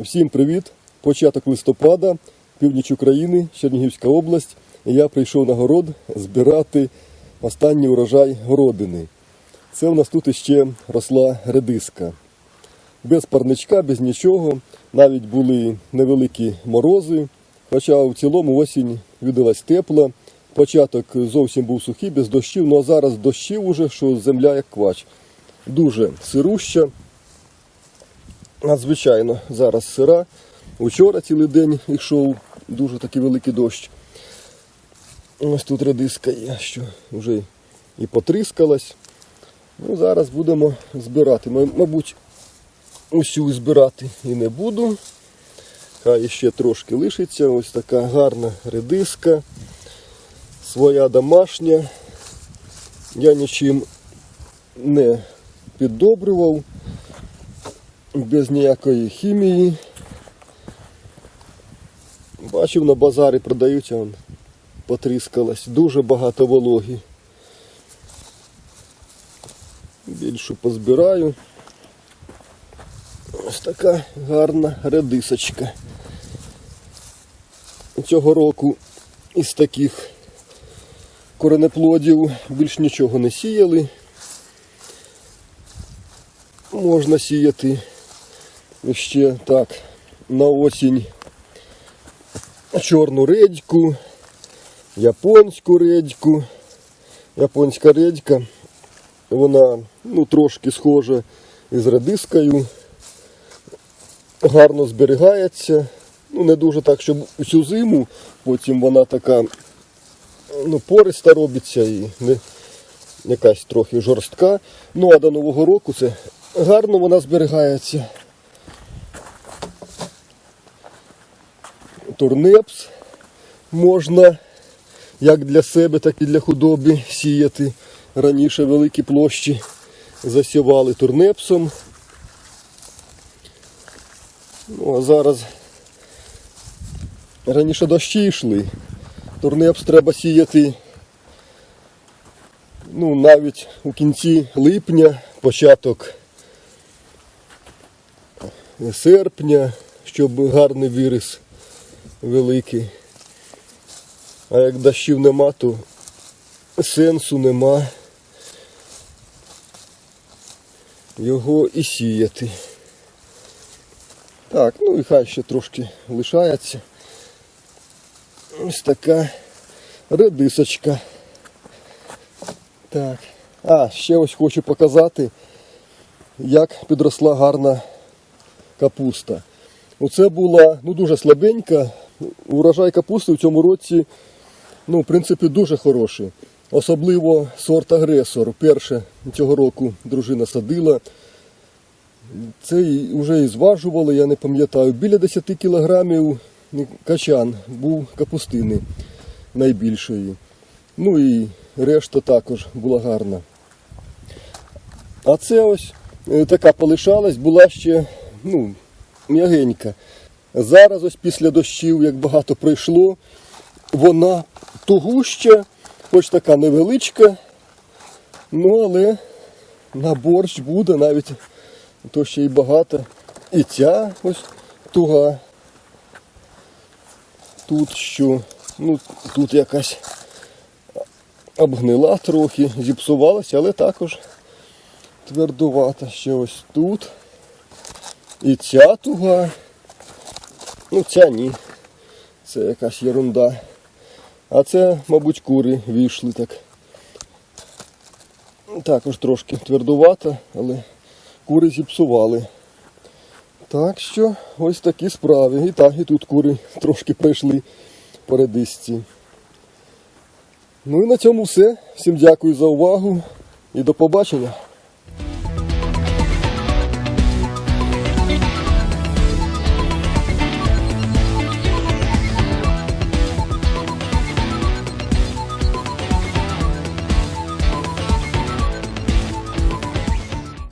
Всім привіт! Початок листопада, північ України, Чернігівська область. Я прийшов на город збирати останній урожай городини. Це у нас тут іще росла редиска. Без парничка, без нічого. Навіть були невеликі морози. Хоча в цілому осінь видалась тепла. Початок зовсім був сухий, без дощів, ну а зараз дощів уже, що земля як квач. Дуже сируща. Надзвичайно зараз сира. Учора цілий день йшов дуже такий великий дощ. Ось тут редиска є, що вже і потріскалась. Ну, зараз будемо збирати. Мабуть, усю збирати і не буду. Хай ще трошки лишиться. Ось така гарна редиска. Своя домашня. Я нічим не піддобрював без ніякої хімії. Бачив на базарі продають, он потріскалась. Дуже багато вологі. Більшу позбираю. Ось така гарна редисочка. Цього року із таких коренеплодів більш нічого не сіяли. Можна сіяти ще так на осінь чорну редьку, японську редьку. Японська редька, вона ну, трошки схожа із редискою, гарно зберігається. Ну, не дуже так, щоб всю зиму, потім вона така ну, пориста робиться і не, якась трохи жорстка. Ну а до Нового року це гарно вона зберігається. Турнепс можна як для себе, так і для худоби сіяти. Раніше великі площі засівали турнепсом. Ну, а зараз раніше дощі йшли. Турнепс треба сіяти ну, навіть у кінці липня, початок серпня, щоб гарний виріс великий. А як дощів нема, то сенсу нема його і сіяти. Так, ну і хай ще трошки лишається. Ось така редисочка. Так. А, ще ось хочу показати, як підросла гарна капуста. Оце була ну, дуже слабенька. Урожай капусти в цьому році, ну, в принципі, дуже хороший. Особливо сорт агресор. Перше цього року дружина садила. Це вже і зважували, я не пам'ятаю. Біля 10 кілограмів качан був капустини найбільшої. Ну і решта також була гарна. А це ось е, така полишалась, була ще ну, м'ягенька. Зараз ось після дощів, як багато пройшло, вона тугуща, хоч така невеличка, ну але на борщ буде навіть то ще й багато. І ця ось туга. Тут що? Ну, тут якась обгнила трохи, зіпсувалася, але також твердувата. Ще ось тут. І ця туга. Ну, ця ні. Це якась ерунда. А це, мабуть, кури вийшли так. Також трошки твердувата, але кури зіпсували. Так що ось такі справи. І так, і тут кури трошки прийшли по редисці. Ну і на цьому все. Всім дякую за увагу і до побачення.